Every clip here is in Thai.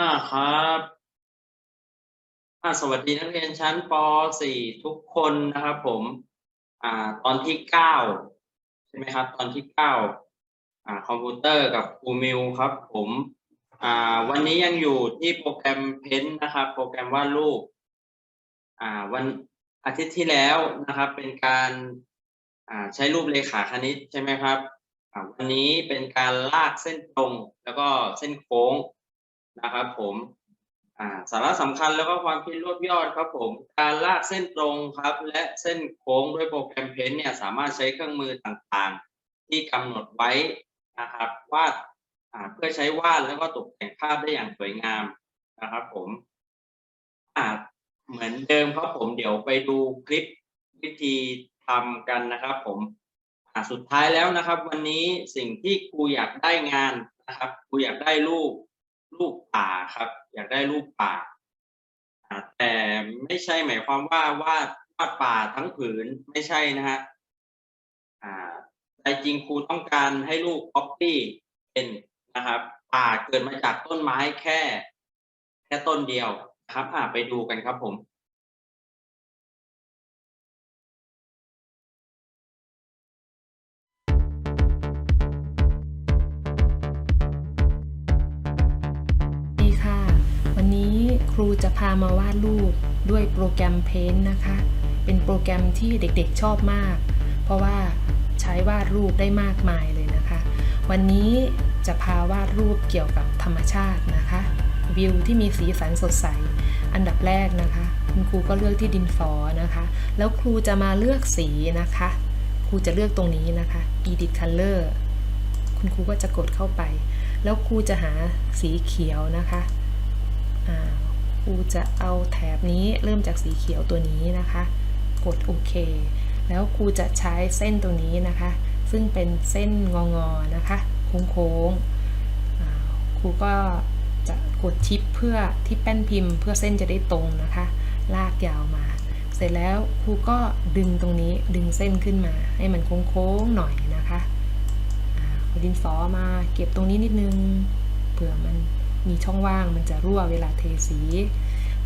อ่าครับสวัสดีนักเรียนชั้นป .4 ทุกคนนะครับผมอ่าตอนที่เก้าใช่ไหมครับ ตอนที่เก้าอ่าคอมพิวเตอร์กับครูมิวครับ ผมอ่าวันนี้ยังอยู่ที่โปรแกรมเพ้นนะครับ โปรแกรมวาดรูปอ่าวันอาทิตย์ที่แล้วนะครับ เป็นการอ่าใช้รูปเลขาคณิตใช่ไหมครับอ่าวันนี้เป็นการลากเส้นตรงแล้วก็เส้นโค้ง นะครับ ผมสาระสำคัญแล้วก็ความคิดรวบยอดครับผมการลากเส้นตรงครับ และเส้นโค้งด้วยโปรแกรมเพนเนี่ยสามารถใช้เครื่องมือต่างๆ ที่กำหนดไว้นะครับวาดเพื่อใช้วาดแล้วก็ตกแต่งภาพได้อย่างสวยงามนะครับ ผมอ่าเหมือนเดิมครับผมเดี๋ยวไปดูคลิปวิธีทำกันนะครับ ผมสุดท้ายแล้วนะครับ วันนี้สิ่งที่ครูอยากได้งานนะครับครูอยากได้รูป รูปป่าครับ อยากได้รูปป่า แต่ไม่ใช่หมายความว่าวาดวาดป่าทั้งผืนไม่ใช่นะฮะแต่จริงครูต้องการให้ลูกป copy เป็นนะครับ ป่าเกิดมาจากต้นไม้แค่ แค่ต้นเดียวนะครับอ่าไปดูกันครับผม รูจะพามาวาดรูปด้วยโปรแกรม Paint นะคะ เป็นโปรแกรมที่เด็กๆชอบมาก เพราะว่าใช้วาดรูปได้มากมายเลยนะคะ วันนี้จะพาวาดรูปเกี่ยวกับธรรมชาตินะคะ วิวที่มีสีสันสดใส อันดับแรกนะคะ คุณครูก็เลือกที่ดินสอนะคะ แล้วครูจะมาเลือกสีนะคะ ครูจะเลือกตรงนี้นะคะ edit color คุณครูก็จะกดเข้าไป แล้วครูจะหาสีเขียวนะคะ ครูจะเอาแถบนี้เริ่มจากสีเขียวตัวนี้นะคะ กดโอเค แล้วครูจะใช้เส้นตัวนี้นะคะ ซึ่งเป็นเส้นงองอๆนะคะ โค้งๆครูก็จะกดชิปเพื่อที่แป้นพิมพ์ เพื่อเส้นจะได้ตรงนะคะ ลากยาวมา เสร็จแล้วครูก็ดึงตรงนี้ดึงเส้นขึ้นมา ให้มันโค้งๆหน่อยนะคะดินสอมาเก็บตรงนี้นิดนึงเผื่อมัน มีช่องว่างมันจะรั่วเวลาเทสี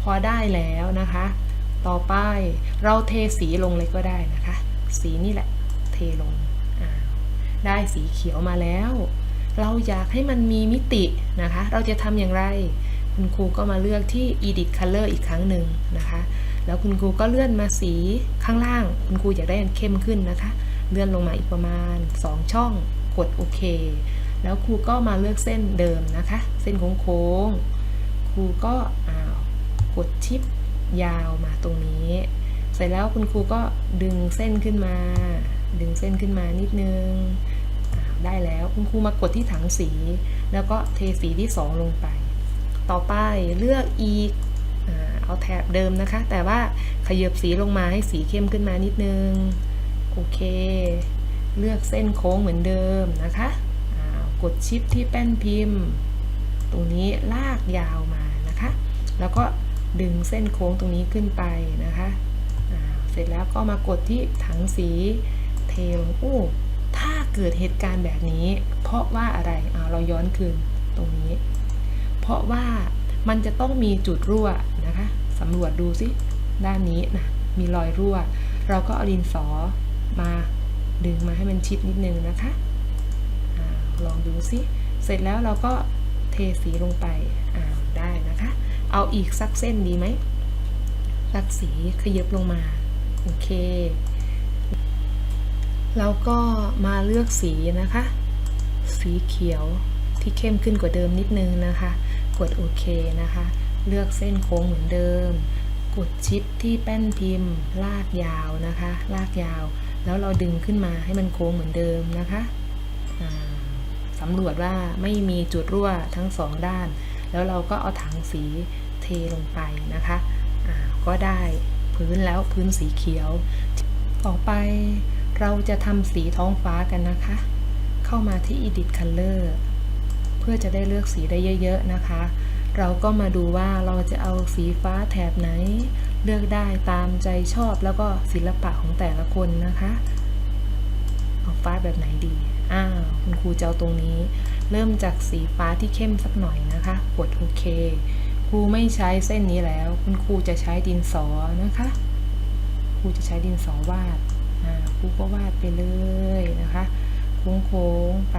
พอได้แล้วนะคะ ต่อไปเราเทสีลงเลยก็ได้นะคะ สีนี่แหละเทลง ได้สีเขียวมาแล้ว เราอยากให้มันมีมิตินะคะ เราจะทำอย่างไร คุณครูก็มาเลือกที่ edit color อีกครั้งหนึ่งนะคะ แล้วคุณครูก็เลื่อนมาสีข้างล่าง คุณครูอยากได้มันเข้มขึ้นนะคะ เลื่อนลงมาอีกประมาณ 2 ช่องกดโอเค แล้วครูก็มาเลือกเส้นเดิมนะคะ เส้นโค้งๆครูก็อ้าวกดชิปยาวมาตรงนี้ เสร็จแล้วคุณครูก็ดึงเส้นขึ้นมา ดึงเส้นขึ้นมานิดนึงได้แล้วคุณครูมากดที่ถังสี แล้วก็เทสีที่ 2 ลงไป ต่อไปเลือกอีกเอาแถบเดิมนะคะ แต่ว่าขยับสีลงมาให้สีเข้มขึ้นมานิดนึง โอเค เลือกเส้นโค้งเหมือนเดิมนะคะ กดชิปที่แป้นพิมพ์ ตรงนี้ลากยาวมานะคะ แล้วก็ดึงเส้นโค้งตรงนี้ขึ้นไปนะคะเสร็จแล้วก็มากดที่ถังสีเทลงโอ้ถ้าเกิดเหตุการณ์แบบนี้ เพราะว่าอะไรอ่าเราย้อนคืนตรงนี้ เพราะว่ามันจะต้องมีจุดรั่วนะคะสำรวจดูสิด้านนี้นะมีรอยรั่ว เราก็เอาดินสอมาดึงมาให้มันชิดนิดนึงนะคะ ลองดูสิเสร็จแล้วเราก็เทสีลงไปอ่าได้นะคะ เอาอีกสักเส้นดีไหมสักสีขยับลงมา โอเค แล้วก็มาเลือกสีนะคะ สีเขียวที่เข้มขึ้นกว่าเดิมนิดนึงนะคะ กดโอเคนะคะ เลือกเส้นโค้งเหมือนเดิม กดชิปที่แป้นพิมพ์ ลากยาวนะคะ ลากยาว แล้วเราดึงขึ้นมาให้มันโค้งเหมือนเดิมนะคะอ่า สำรวจว่าไม่มีจุดรั่วทั้งสองด้าน แล้วเราก็เอาถังสีเทลงไปนะคะก็ได้พื้นแล้วพื้นสีเขียว ต่อไปเราจะทำสีท้องฟ้ากันนะคะ เข้ามาที่ edit color เพื่อจะได้เลือกสีได้เยอะ ๆ นะคะ เราก็มาดูว่าเราจะเอาสีฟ้าแถบไหน เลือกได้ตามใจชอบแล้วก็ศิลปะของแต่ละคนนะคะ เอาฟ้าแบบไหนดี อ้าวคุณครูจะเอาตรงนี้ เริ่มจากสีฟ้าที่เข้มสักหน่อยนะคะกดโอเค ครูไม่ใช้เส้นนี้แล้ว คุณครูจะใช้ดินสอนะคะ ครูจะใช้ดินสอวาดครูก็วาดไปเลยนะคะโค้งๆไป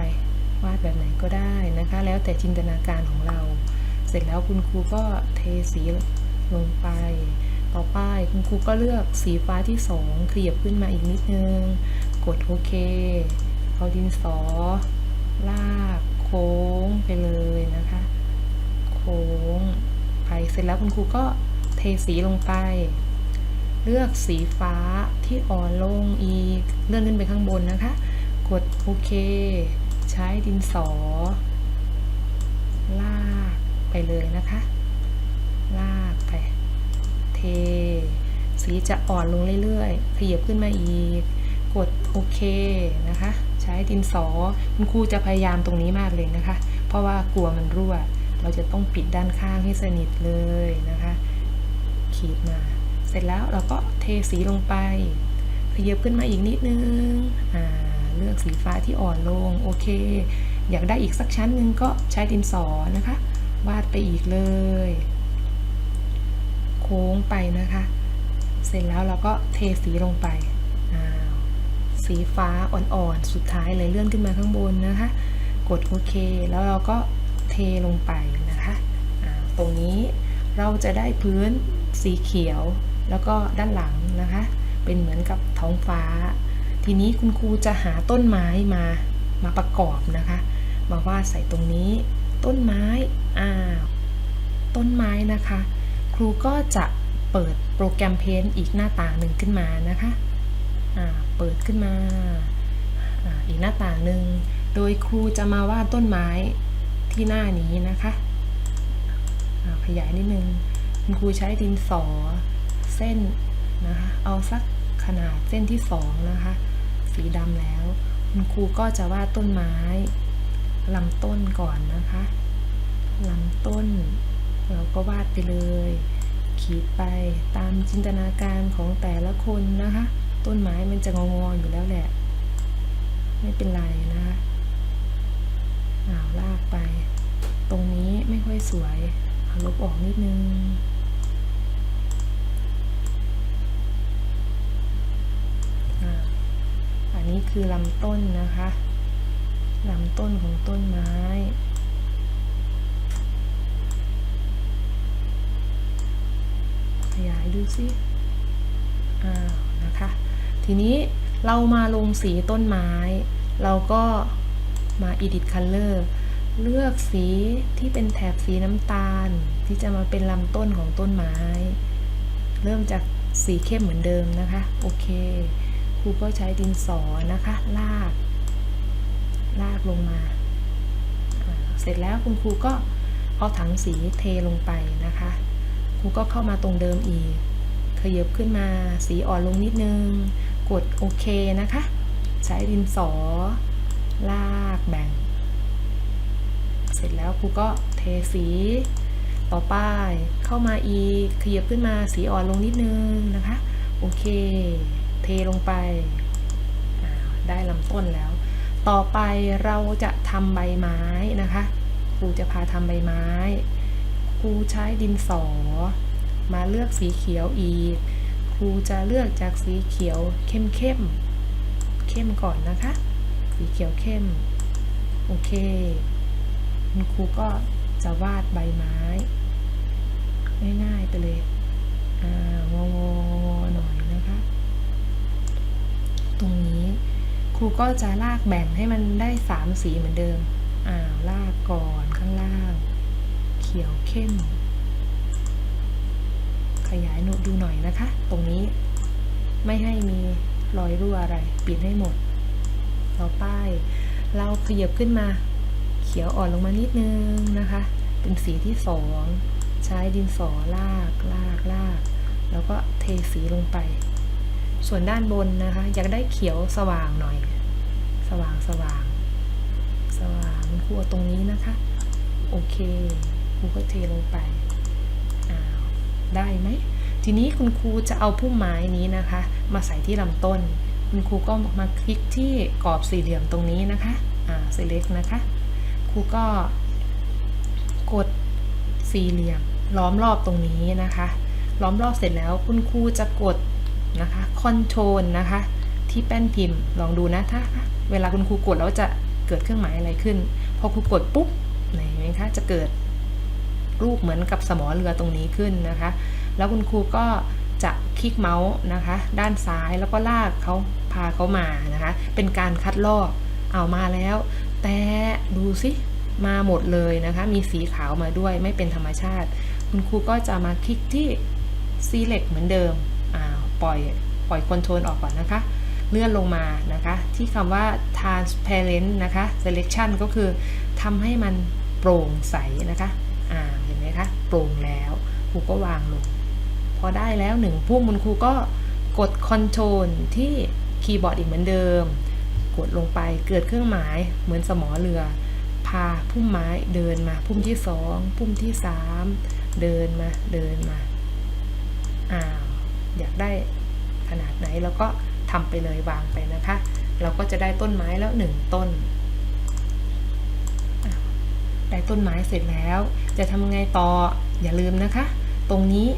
วาดแบบไหนก็ได้นะคะ แล้วแต่จินตนาการของเรา เสร็จแล้วคุณครูก็เทสีลงไปต่อไปคุณครูก็เลือกสีฟ้าที่สองขยับขึ้นมาอีกนิดนึง กดโอเค เอาดินสอ ลากโค้งไปเลยนะคะ โค้งไปเสร็จแล้วคุณครูก็เทสีลงไป เลือกสีฟ้าที่อ่อนลงอีก เลื่อนขึ้นไปข้างบนนะคะ กดโอเค ใช้ดินสอ ลากไปเลยนะคะ ลากไป เท สีจะอ่อนลงเรื่อยๆขยับขึ้นมาอีก กดโอเคนะคะ ใช้ดินสอคุณครูจะพยายามตรงนี้มากเลยนะคะ เพราะว่ากลัวมันรั่ว เราจะต้องปิดด้านข้างให้สนิทเลยนะคะ ขีดมา เสร็จแล้วเราก็เทสีลงไปขยับขึ้นมาอีกนิดนึงอ่าเลือกสีฟ้าที่อ่อนลง โอเค อยากได้อีกสักชั้นหนึ่งก็ใช้ดินสอนะคะ วาดไปอีกเลย โค้งไปนะคะ เสร็จแล้วเราก็เทสีลงไป สีฟ้าอ่อนๆ สุดท้ายเลยเลื่อนขึ้นมาข้างบนนะคะ กดโอเค แล้วเราก็เทลงไปนะคะ ตรงนี้เราจะได้พื้นสีเขียว แล้วก็ด้านหลังนะคะ เป็นเหมือนกับท้องฟ้า ทีนี้คุณครูจะหาต้นไม้มามาประกอบนะคะ มาวาดใส่ตรงนี้ ต้นไม้อ้าต้นไม้นะคะ ครูก็จะเปิดโปรแกรมเพนอีกหน้าต่างหนึ่งขึ้นมานะคะอ่า เปิดขึ้นมาออีกหน้าต่างหนึ่ง โดยครูจะมาวาดต้นไม้ที่หน้านี้นะคะขยายนิดนึง คุณครูใช้ดินสอเส้นนะคะ เอาสักขนาดเส้นที่สองนะคะ สีดำแล้ว คุณครูก็จะวาดต้นไม้ลำต้นก่อนนะคะลำต้น เราก็วาดไปเลย ขีดไปตามจินตนาการของแต่ละคนนะคะ ต้นไม้มันจะงองๆอยู่แล้วแหละ ไม่เป็นไรนะคะอ้าวลากไป ตรงนี้ไม่ค่อยสวยเอาลบออกนิดนึงอ่าอันนี้คือลำต้นนะคะลำต้นของต้นไม้ขยายดูสิอ้าวนะคะ ทีนี้เรามาลงสีต้นไม้ เราก็มา edit color เลือกสีที่เป็นแถบสีน้ำตาล ที่จะมาเป็นลำต้นของต้นไม้ เริ่มจากสีเข้มเหมือนเดิมนะคะ โอเค ครูก็ใช้ดินสอนะคะ ลาก ลากลงมา เสร็จแล้วคุณครูก็เอาถังสีเทลงไปนะคะ ครูก็เข้ามาตรงเดิมอีก ขยับขึ้นมาสีอ่อนลงนิดนึง กดโอเคนะคะ ใช้ดินสอ ลากแบ่ง เสร็จแล้วครูก็เทสีต่อไปเข้ามาอีกขยับขึ้นมาสีอ่อนลงนิดนึงนะคะ โอเค เทลงไป ได้ลำต้นแล้ว ต่อไปเราจะทำใบไม้นะคะครูจะพาทำใบไม้ครูใช้ดินสอ มาเลือกสีเขียวอีก ครูจะเลือกจากสีเขียวเข้มเข้มเข้มก่อนนะคะ สีเขียวเข้ม โอเค คุณครูก็จะวาดใบไม้ ง่ายๆไปเลยอ่างองๆหน่อยนะคะ ตรงนี้ครูก็จะลากแบ่งให้มันได้สามสีเหมือนเดิมอ่าลากก่อนข้างล่าง เขียวเข้ม ขยายหนูดูหน่อยนะคะ ตรงนี้ไม่ให้มีรอยรั่วอะไร ปิดให้หมดต่อไปเราขยับขึ้นมา เขียวอ่อนลงมานิดนึงนะคะ เป็นสีที่สองใช้ดินสอลากลากลาก แล้วก็เทสีลงไป ส่วนด้านบนนะคะ อยากได้เขียวสว่างหน่อย สว่างสว่าง สว่างครูเอาตรงนี้นะคะ โอเคครูก็เทลงไป ได้ไหมทีนี้คุณครูจะเอาพุ่มไม้นี้นะคะ มาใส่ที่ลำต้น คุณครูก็มาคลิกที่กรอบสี่เหลี่ยมตรงนี้นะคะอ่า select นะคะ ครูก็กดสี่เหลี่ยม ล้อมรอบตรงนี้นะคะ ล้อมรอบเสร็จแล้วคุณครูจะกดนะคะ control นะคะ ที่แป้นพิมพ์ลองดูนะถ้าเวลาคุณครูกดแล้วจะเกิดเครื่องหมายอะไรขึ้น พอครูกดปุ๊บไหนเห็นไหมคะจะเกิด รูปเหมือนกับสมอเรือตรงนี้ขึ้นนะคะ แล้วคุณครูก็จะคลิกเมาส์นะคะ ด้านซ้ายแล้วก็ลากเขาพาเขามานะคะ เป็นการคัดลอกเอามาแล้ว แต่ดูสิมาหมดเลยนะคะ มีสีขาวมาด้วยไม่เป็นธรรมชาติ คุณครูก็จะมาคลิกที่ select เหมือนเดิมอ่าปล่อยปล่อย control ออกก่อนนะคะ เลื่อนลงมานะคะ ที่คำว่า transparent นะคะ selection ก็คือทำให้มันโปร่งใสนะคะ อ่าเห็นไหมคะโปร่งแล้วครูก็วางลง พอได้แล้วหนึ่งพุ่มคุณครูก็กด Ctrl ที่คีย์บอร์ดอีกเหมือนเดิม กดลงไปเกิดเครื่องหมายเหมือนสมอเรือ พาพุ่มไม้เดินมา พุ่มที่สองพุ่มที่สามเดินมาเดินมาอ้าวอยากได้ขนาดไหนเราก็ทำไปเลยวางไปนะคะ เราก็จะได้ต้นไม้แล้วหนึ่งต้น ได้ต้นไม้เสร็จแล้ว จะทำไงต่ออย่าลืมนะคะ ตรงนี้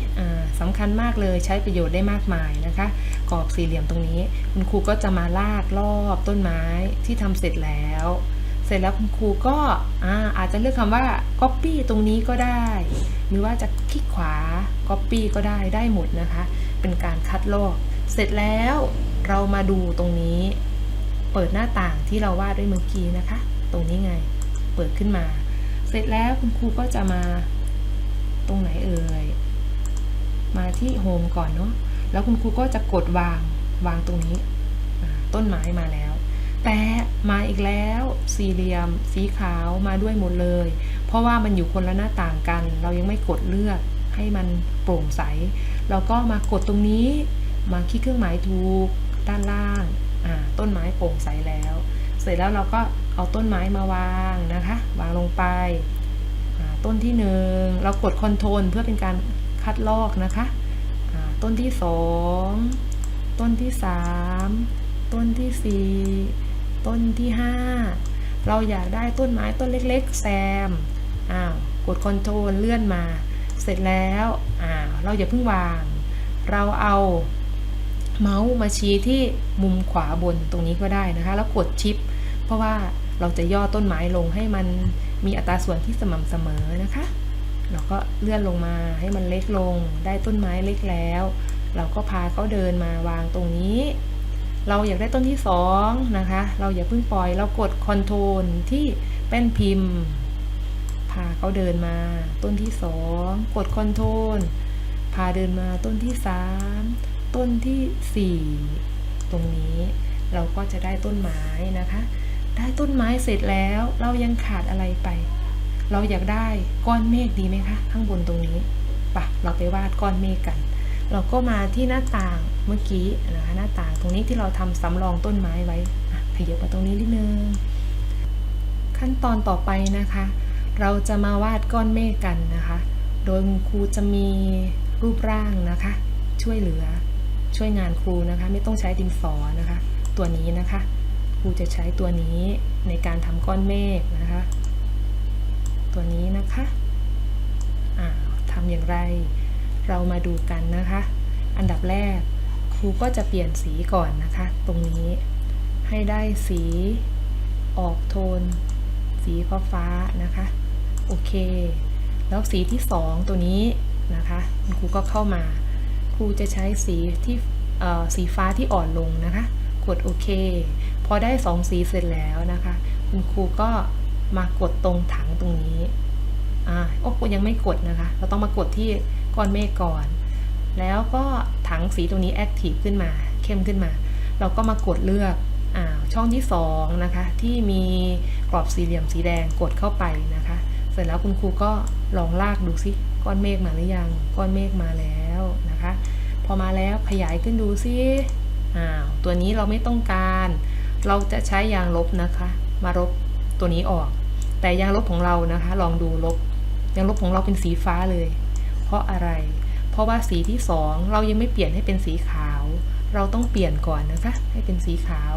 สำคัญมากเลยใช้ประโยชน์ได้มากมายนะคะ กรอบสี่เหลี่ยมตรงนี้ คุณครูก็จะมาลากรอบต้นไม้ที่ทำเสร็จแล้ว เสร็จแล้วคุณครูก็อาอาจจะเลือกคำว่า copy ตรงนี้ก็ได้ หรือว่าจะคลิกขวา copy ก็ได้ได้หมดนะคะ เป็นการคัดลอก เสร็จแล้วเรามาดูตรงนี้ เปิดหน้าต่างที่เราวาดด้วยเมื่อกี้นะคะ ตรงนี้ไง เปิดขึ้นมา เสร็จแล้วคุณครูก็จะมาตรงไหนเอ่ย มาที่โฮมก่อนเนาะ แล้วคุณครูก็จะกดวางวางตรงนี้ ต้นไม้มาแล้ว แต่มาอีกแล้วสี่เหลี่ยม สีขาวมาด้วยหมดเลย เพราะว่ามันอยู่คนละหน้าต่างกัน เรายังไม่กดเลือกให้มันโปร่งใส เราก็มากดตรงนี้ มาคลิกเครื่องหมายถูกด้านล่าง ต้นไม้โปร่งใสแล้ว เสร็จแล้วเราก็ เอาต้นไม้มาวางนะคะ วางลงไป ต้นที่หนึ่งเรากดคอนโทรลเพื่อเป็นการคัดลอกนะคะ ต้นที่สองต้นที่สามต้นที่สี่ต้นที่ห้าเราอยากได้ต้นไม้ต้นเล็กๆ แซมอ้าวกดคอนโทรลเลื่อนมา เสร็จแล้วอ้าวเราอย่าเพิ่งวาง เราเอาเมาส์มาชี้ที่มุมขวาบนตรงนี้ก็ได้นะคะ แล้วกดชิป เพราะว่า เราจะย่อต้นไม้ลงให้มันมีอัตราส่วนที่สม่ำเสมอนะคะเราก็เลื่อนลงมาให้มันเล็กลง ได้ต้นไม้เล็กแล้ว เราก็พาเขาเดินมาวางตรงนี้ เราอยากได้ต้นที่สองนะคะ เราอย่าเพิ่งปล่อย เรากดคอนโทรลที่แป้นพิมพ์ พาเขาเดินมา ต้นที่สองกดคอนโทรล พาเดินมาต้นที่สามต้นที่สี่ตรงนี้ เราก็จะได้ต้นไม้นะคะ ได้ต้นไม้เสร็จแล้ว เรายังขาดอะไรไป เราอยากได้ก้อนเมฆดีไหมคะ ข้างบนตรงนี้ปะเราไปวาดก้อนเมฆกัน เราก็มาที่หน้าต่างเมื่อกี้นะคะหน้าต่างตรงนี้ที่เราทำสำรองต้นไม้ไว้ขยับมาตรงนี้นิดนึงขั้นตอนต่อไปนะคะ เราจะมาวาดก้อนเมฆกันนะคะ โดยครูจะมีรูปร่างนะคะ ช่วยเหลือช่วยงานครูนะคะ ไม่ต้องใช้ดินสอนะคะ ตัวนี้นะคะ ครูจะใช้ตัวนี้ในการทำก้อนเมฆนะคะ ตัวนี้นะคะทำอย่างไร เรามาดูกันนะคะ อันดับแรกครูก็จะเปลี่ยนสีก่อนนะคะ ตรงนี้ให้ได้สีออกโทน สีฟ้าฟ้านะคะ โอเค แล้วสีที่สองตัวนี้นะคะครูก็เข้ามา ครูจะใช้สีที่สีฟ้าที่อ่อนลงนะคะ กดโอเค พอได้สองสีเสร็จแล้วนะคะ คุณครูก็มากดตรงถังตรงนี้อ่าโอ้ยังไม่กดนะคะ เราต้องมากดที่ก้อนเมฆก่อน แล้วก็ถังสีตรงนี้แอคทีฟขึ้นมา เข้มขึ้นมา เราก็มากดเลือกอ่าช่องที่2นะคะ ที่มีกรอบสี่เหลี่ยมสีแดงกดเข้าไปนะคะ เสร็จแล้วคุณครูก็ลองลากดูซิก้อนเมฆมาหรือยัง ก้อนเมฆมาแล้วนะคะ พอมาแล้วขยายขึ้นดูซิอ้าวตัวนี้เราไม่ต้องการ เราจะใช้ยางลบนะคะ มาลบตัวนี้ออก แต่ยางลบของเรานะคะ ลองดูลบ ยางลบของเราเป็นสีฟ้าเลย เพราะอะไร เพราะว่าสีที่สองเรายังไม่เปลี่ยนให้เป็นสีขาว เราต้องเปลี่ยนก่อนนะคะ ให้เป็นสีขาว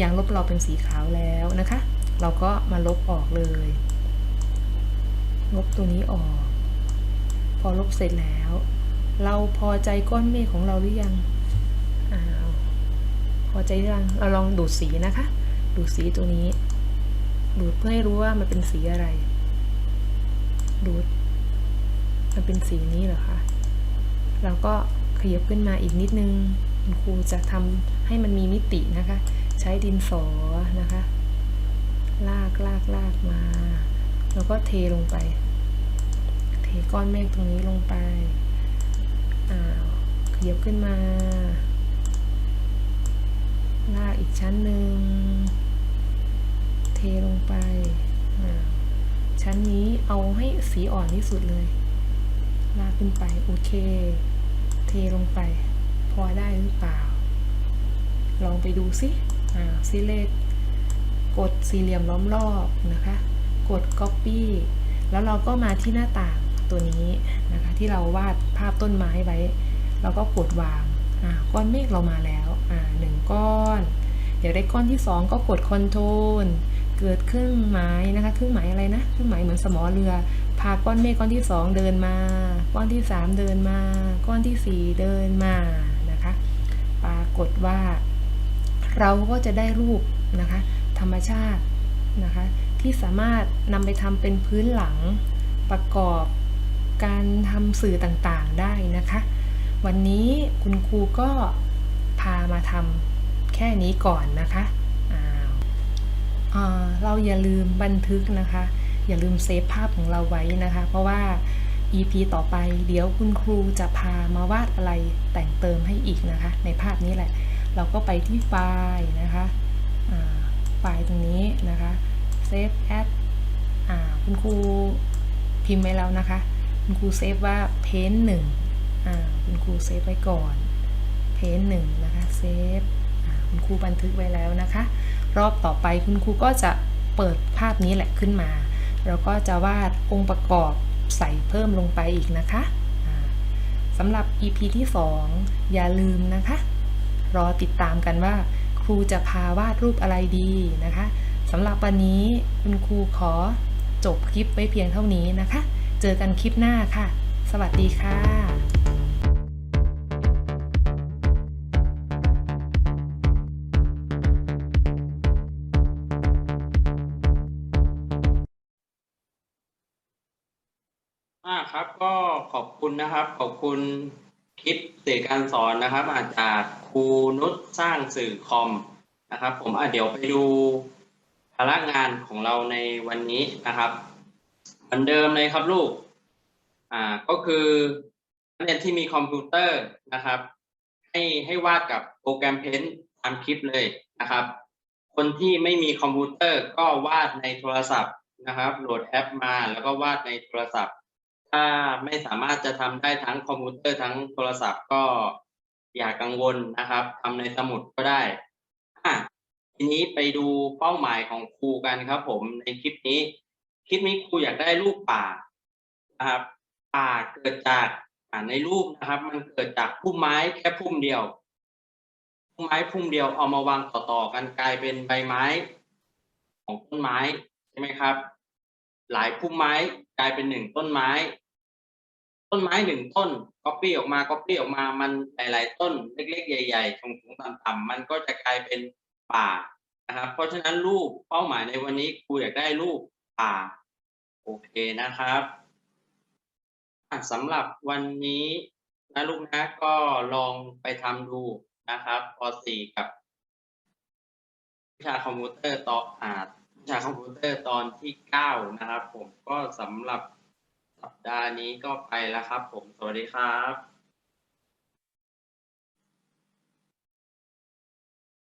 ยางลบเราเป็นสีขาวแล้วนะคะ เราก็มาลบออกเลย ลบตัวนี้ออก พอลบเสร็จแล้ว เราพอใจก้อนเมฆของเราหรือยังอ้าว พอใจหรือยังเราลองดูดสีนะคะ ดูดสีตัวนี้ ดูดเพื่อให้รู้ว่ามันเป็นสีอะไร ดูด มันเป็นสีนี้เหรอคะเราก็ขยับขึ้นมาอีกนิดนึงคุณครูจะทำให้มันมีมิตินะคะ ใช้ดินสอนะคะ ลากลากลากมา แล้วก็เทลงไป เทก้อนเมฆตรงนี้ลงไปอ้าวขยับขึ้นมา ลากอีกชั้นหนึ่ง เทลงไป ชั้นนี้เอาให้สีอ่อนที่สุดเลย ลากขึ้นไป โอเค เทลงไป พอได้หรือเปล่า ลองไปดูสิอ่าซิเลตกดสี่เหลี่ยมล้อมรอบนะคะ กด Copy แล้วเราก็มาที่หน้าต่างตัวนี้นะคะ ที่เราวาดภาพต้นไม้ไว้ เราก็กดวางอ่า ก้อนเมฆเรามาแล้วหนึ่งก้อนอยากได้ก้อนที่สองก็กด Ctrl เกิดเครื่องหมายนะคะเครื่องหมายอะไรนะเครื่องหมายเหมือนสมอเรือ พาก้อนเมฆก้อนที่สองเดินมา ก้อนที่สามเดินมา ก้อนที่สี่เดินมานะคะ ปรากฏว่า เราก็จะได้รูปนะคะ ธรรมชาตินะคะ ที่สามารถนำไปทำเป็นพื้นหลังประกอบการทำสื่อต่างๆได้นะคะ วันนี้คุณครูก็พามาทำแค่นี้ก่อนนะคะเราอย่าลืมบันทึกนะคะ อย่าลืมเซฟภาพของเราไว้นะคะ เพราะว่า EP ต่อไปเดี๋ยวคุณครูจะพามาวาดอะไรแต่งเติมให้อีกนะคะ ในภาพนี้แหละ เราก็ไปที่ไฟล์นะคะไฟล์ตรงนี้นะคะ Save as อ่าคุณครูพิมพ์ไว้แล้วนะคะ คุณครูเซฟว่า Paint หนึ่ง คุณครูเซฟไว้ก่อน Paint หนึ่งนะคะเซฟคุณครูบันทึกไว้แล้วนะคะ รอบต่อไปคุณครูก็จะเปิดภาพนี้แหละขึ้นมา แล้วก็จะวาดองค์ประกอบใส่เพิ่มลงไปอีกนะคะสำหรับ EP ที่ 2 อย่าลืมนะคะ รอติดตามกันว่า ครูจะพาวาดรูปอะไรดีนะคะสำหรับวันนี้คุณครูขอจบคลิปไว้เพียงเท่านี้นะคะ เจอกันคลิปหน้าค่ะ สวัสดีค่ะ ขอบคุณนะครับ ขอบคุณคลิปสื่อการสอนนะครับ อาจากครูนุชสร้างสื่อคอมนะครับ ผมอะเดี๋ยวไปดูภาระงานของเราในวันนี้นะครับเหมือนเดิมเลยครับลูกอ่าก็คือนักเรียนที่มีคอมพิวเตอร์นะครับ ให้ให้วาดกับโปรแกรมเพนตามคลิปเลยนะครับ คนที่ไม่มีคอมพิวเตอร์ก็วาดในโทรศัพท์นะครับ โหลดแอปมาแล้วก็วาดในโทรศัพท์ ถ้าไม่สามารถจะทำได้ทั้งคอมพิวเตอร์ทั้งโทรศัพท์ก็อย่ากังวลนะครับทำในสมุดก็ได้อะทีนี้ไปดูเป้าหมายของครูกันครับ ผมในคลิปนี้ คลิปนี้ครูอยากได้รูปป่านะครับ ป่าเกิดจากอ่าในรูปนะครับ มันเกิดจากพุ่มไม้แค่พุ่มเดียวพุ่มไม้พุ่มเดียวเอามาวางต่อๆกันกลายเป็นใบไม้ ของต้นไม้ใช่ไหมครับ หลายพุ่มไม้กลายเป็นหนึ่งต้นไม้ ต้นไม้หนึ่งต้นก๊อปปี้ออกมาก๊อปปี้ออกมามันหลาย ๆ ต้นเล็ก ๆ ใหญ่ๆสูงๆต่ำๆมันก็จะกลายเป็นป่านะครับ เพราะฉะนั้นรูปเป้าหมายในวันนี้ครูอยากได้รูปป่าโอเคนะครับสำหรับวันนี้นะลูกนะก็ลองไปทำดูนะครับป .4 กับวิชาคอมพิวเตอร์ต่ออ่าวิชาคอมพิวเตอร์ตอนที่เก้านะครับ ผมก็สำหรับ สัปดาห์นี้ก็ไปแล้วครับผม สวัสดีครับ